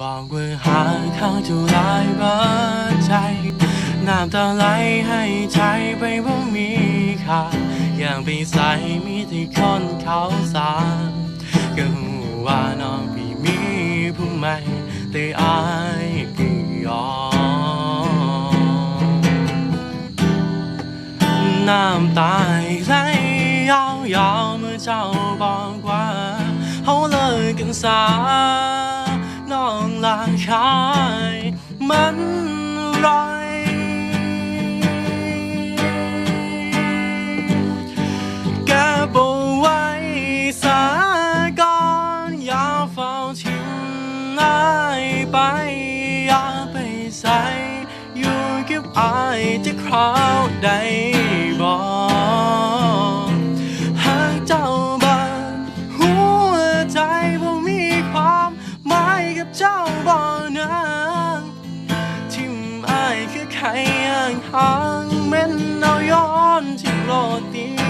บอกว่าหากเขาจะลายเบิดใจ น้ำตาไหลให้ใจไปว่ามีค่าอย่างไปใส่มีที่คนเขาสามก็หูว่าน้องพี่มีผู้ใหม่แต่อายก็ยอมน้ำตาไหลยาวๆเมื่อเจ้าบอกว่าเขาเลิกกันซา น้องลาชายมันรอยแกบอกไว้สาก่อนอย่าเฝ้าทิ้งนายไปอย่าไปใส่อยู่กับอายจะคราวใด อายคือใครห่